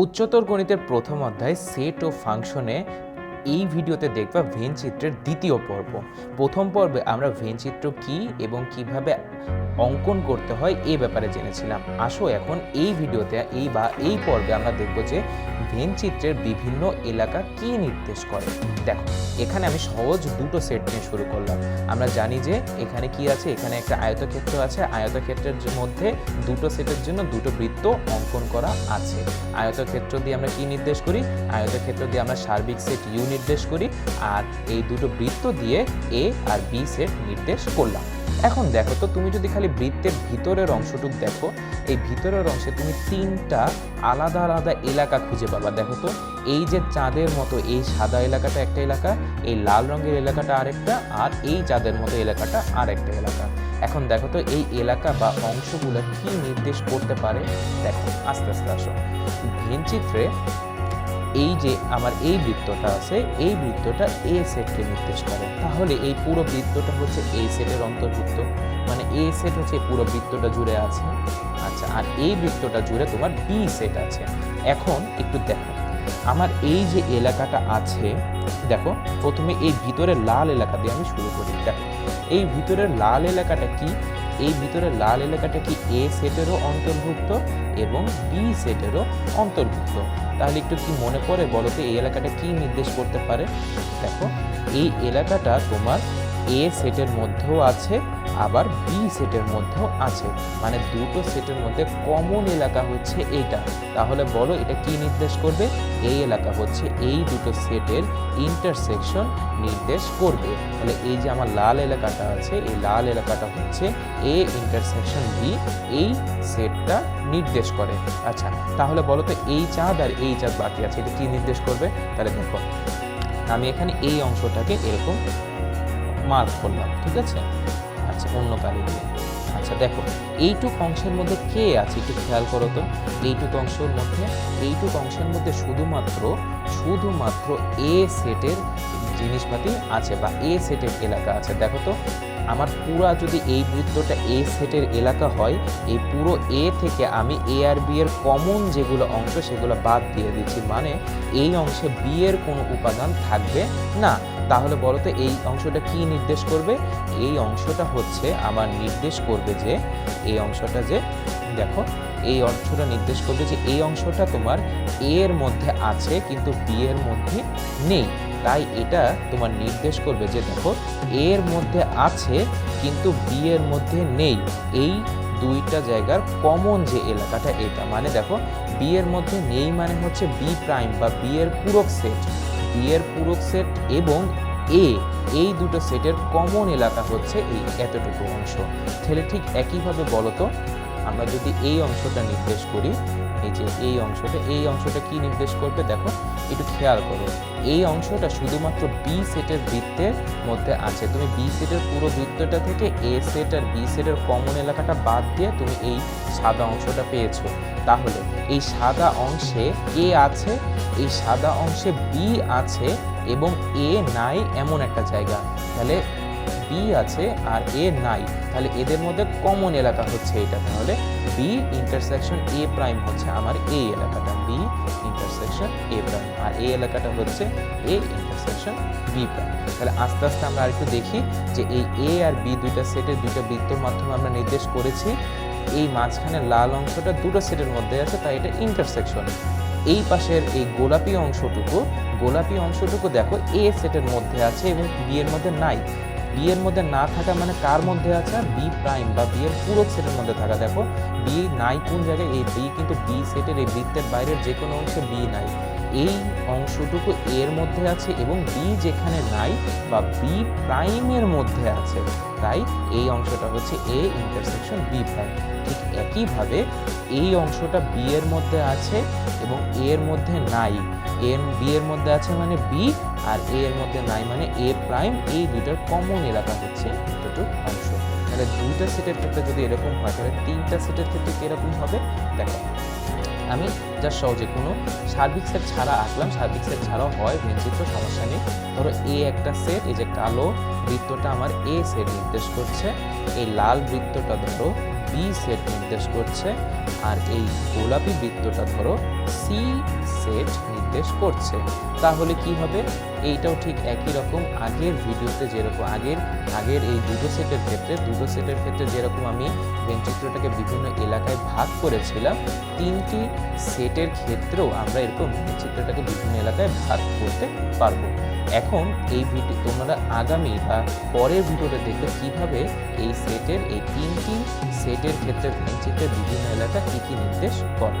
উচ্চতর গণিতের প্রথম অধ্যায় সেট ও ফাংশনে এই ভিডিওতে দেখবা ভেন চিত্রের দ্বিতীয় পর্ব। প্রথম পর্বে আমরা ভেন চিত্র কি এবং কীভাবে অঙ্কন করতে হয় এই ব্যাপারে জেনেছিলাম। আসো এখন এই ভিডিওতে এই বা এই পর্বে আমরা দেখব যে ভেন চিত্রের বিভিন্ন এলাকা কি নির্দেশ করে। দেখো, এখানে আমি সহজ দুটো সেট নিয়ে শুরু করলাম। আমরা জানি যে এখানে কি আছে, এখানে একটা আয়তক্ষেত্র আছে। আয়তক্ষেত্রের মধ্যে দুটো সেটের জন্য দুটো বৃত্ত অঙ্কন করা আছে। আয়তক্ষেত্র দিয়ে আমরা কি নির্দেশ করি? আয়তক্ষেত্র দিয়ে আমরা সার্বিক সেট ইউ নির্দেশ করি আর এই দুটো বৃত্ত দিয়ে এ আর বি সেট নির্দেশ করলাম। এখন দেখো তো, তুমি যদি খালি বৃত্তের ভিতরের অংশটুক দেখো, এই ভিতরের অংশে তুমি তিনটা আলাদা আলাদা এলাকা খুঁজে পাবা। দেখো তো, এই যে চাঁদের মতো এই সাদা এলাকাটা একটা এলাকা, এই লাল রঙের এলাকাটা আরেকটা, আর এই চাঁদের মতো এলাকাটা আরেকটা এলাকা। এখন দেখো তো, এই এলাকা বা অংশগুলো কি নির্দেশ করতে পারে? দেখো, আস্তে আস্তে আসো। ভেন চিত্রে এই যে আমার এই বৃত্তটা আছে, এই বৃত্তটা এ সেটকে নির্দেশ করে। তাহলে এই পুরো বৃত্তটা হচ্ছে এই সেটের অন্তর্ভুক্ত। মানে এ সেট হচ্ছে পুরো বৃত্তটা জুড়ে আছে। আচ্ছা আর এই বৃত্তটা জুড়ে তোমার বি সেট আছে। এখন একটু দেখো। আমার এই যে এলাকাটা আছে, দেখো, প্রথমে এই ভিতরের লাল এলাকা দিয়ে আমি শুরু করি। দেখো, এই ভিতরের লাল এলাকাটা কি? এই ভিতরের লাল এলাকাটা কি এ সেটেরও অন্তর্ভুক্ত এবং বি সেটেরও অন্তর্ভুক্ত? তাহলে একটু কি মনে পড়ে বলো তো, এই এলাকাটা কি নির্দেশ করতে পারে? দেখো, এই এলাকাটা তোমার এ সেটের মধ্যেও আছে, আবার বি সেটের মধ্যেও আছে। মানে দুটো সেটের মধ্যে কমন এলাকা হচ্ছে এইটা তাহলে বলো এটা কি নির্দেশ করবে? এই এলাকা হচ্ছে এই দুটো সেটের ইন্টারসেকশন নির্দেশ করবে। তাহলে এই যে আমার লাল এলাকাটা আছে, এই লাল এলাকাটা হচ্ছে এ ইন্টারসেকশন বি এই সেটটা নির্দেশ করে। আচ্ছা তাহলে বলো তো এই চাঁদ আর এই চাঁদ বাকি আছে, এটা কি নির্দেশ করবে? তাহলে দেখো, আমি এখানে এই অংশটাকে এরকম মার্ক করলাম, ঠিক আছে? আচ্ছা অন্য কালি দিয়ে আচ্ছা দেখো, এইটুক অংশের মধ্যে কে আছে একটু খেয়াল করো তো? এইটুক অংশের মধ্যে, এইটুক অংশের মধ্যে শুধুমাত্র শুধুমাত্র এ সেটের জিনিসপাতি আছে বা এ সেটের এলাকা আছে। দেখো তো আমার পুরা যদি এই বৃত্তটা এ সেটের এলাকা হয়, এই পুরো এ থেকে আমি এ আর বি এর কমন যেগুলো অংশ সেগুলো বাদ দিয়ে দিচ্ছি। মানে এই অংশে বি এর কোনো উপাদান থাকবে না। তাহলে বলো তো এই অংশটা কি নির্দেশ করবে? এই অংশটা হচ্ছে আমার নির্দেশ করবে যে, এই অংশটা যে, দেখো, এই অংশটা নির্দেশ করবে যে, এই অংশটা তোমার এ এর মধ্যে আছে, কিন্তু বি এর মধ্যে নেই। তাই এটা তোমার নির্দেশ করবে যে দেখো, এর মধ্যে আছে কিন্তু বি এর মধ্যে নেই। এই দুইটা জায়গার কমন যে এলাকাটা এটা। মানে দেখো বি এর মধ্যে নেই মানে হচ্ছে বি প্রাইম বা বি এর পূরক সেট বি এর পূরক সেট এবং এ এই দুটো সেটের কমন এলাকা হচ্ছে এই এতটুকু অংশ। তাহলে ঠিক একইভাবে বলো তো, আমরা যদি এই অংশটা নির্দেশ করি, এই যে এই অংশটা এই অংশটা কি নির্দেশ করবে? দেখো একটু খেয়াল করো। এই অংশটা শুধুমাত্র বি সেটের বৃত্তের মধ্যে আছে। তুমি বি সেটের পুরো বৃত্তটা থেকে এ সেট আর বি সেটের কমন এলাকাটা বাদ দিয়ে তুমি এই সাদা অংশটা পেয়েছ। তাহলে এই সাদা অংশে এ আছে, এই সাদা অংশে বি আছে এবং এ নাই এমন একটা জায়গা। তাহলে বি আছে আর এ নাই, তাহলে এদের মধ্যে কমন এলাকা হচ্ছে এটা। তাহলে বি ইন্টারসেকশন এ প্রাইম হচ্ছে আমার এই এলাকাটা। বি ইন্টারসেকশন এ প্রাইম আর এই এলাকাটা হচ্ছে এ ইন্টারসেকশন বি প্রাইম তাহলে আস্তে আস্তে আমরা আরেকটু দেখি যে এই এ আর বি দুইটা সেটের দুইটা বৃত্তর মাধ্যমে আমরা নির্দেশ করেছি। এই মাঝখানে লাল অংশটা দুটো সেটের মধ্যে আছে, তাই এটা ইন্টারসেকশন এই পাশের এই গোলাপি অংশটুকু গোলাপি অংশটুকু দেখো এ সেটের মধ্যে আছে এবং বি এর মধ্যে নাই। বি এর মধ্যে না থাকা মানে কার মধ্যে আছে? বি প্রাইম বা বি এর পুরো সেটের মধ্যে থাকা। দেখো বি নাই কোন জায়গায়, এই বি কিন্তু বি সেটের এই বৃত্তের বাইরের যে কোনো অংশে বি নাই। এই অংশটুকু এর মধ্যে আছে এবং বি যেখানে নাই বা বি প্রাইমের মধ্যে আছে, তাই এই অংশটা হচ্ছে এ ইন্টারসেকশন বি প্রাইম ঠিক একইভাবে এই অংশটা বি এর মধ্যে আছে এবং এর মধ্যে নাই। এর বি এর মধ্যে আছে মানে বি আর এ এর মধ্যে নাই মানে এ প্রাইম এই দুইটার কমন এলাকা হচ্ছে দুটো অংশ। তাহলে দুইটা সেটের ক্ষেত্রে যদি এরকম হয়, তাহলে তিনটা সেটের ক্ষেত্রে কীরকম হবে? দেখো আমি যা সহজে কোনো সার্ভিক সেট ছাড়া আঁকলাম সার্ভিক সেট ছাড়াও হয় ভেনচিত্র সমস্যা নেই। ধরো এ একটা সেট এই যে কালো বৃত্তটা আমার এ সেট নির্দেশ করছে, এই লাল বৃত্তটা ধরো বি সেট নির্দেশ করছে, আর এই গোলাপি বৃত্তটা ধরো সি সেট নির্দেশ করছে। তাহলে কি হবে? এইটাও ঠিক একই রকম আগের ভিডিওতে যেরকম আগের আগের এই দুটো সেটের ক্ষেত্রে, দুটো সেটের ক্ষেত্রে যেরকম আমি ভেনচিত্রটাকে বিভিন্ন এলাকায় ভাগ করেছিলাম, তিনটি সেটের ক্ষেত্রেও আমরা এরকম ভেনচিত্রটাকে বিভিন্ন এলাকায় ভাগ করতে পারব। এখন এই ভিডিও তোমরা আগামী বা পরের ভিডিওতে দেখবে কীভাবে এই সেটের এই তিনটি সেটের ক্ষেত্রে ভেনচিত্রের বিভিন্ন এলাকা কী কী নির্দেশ করে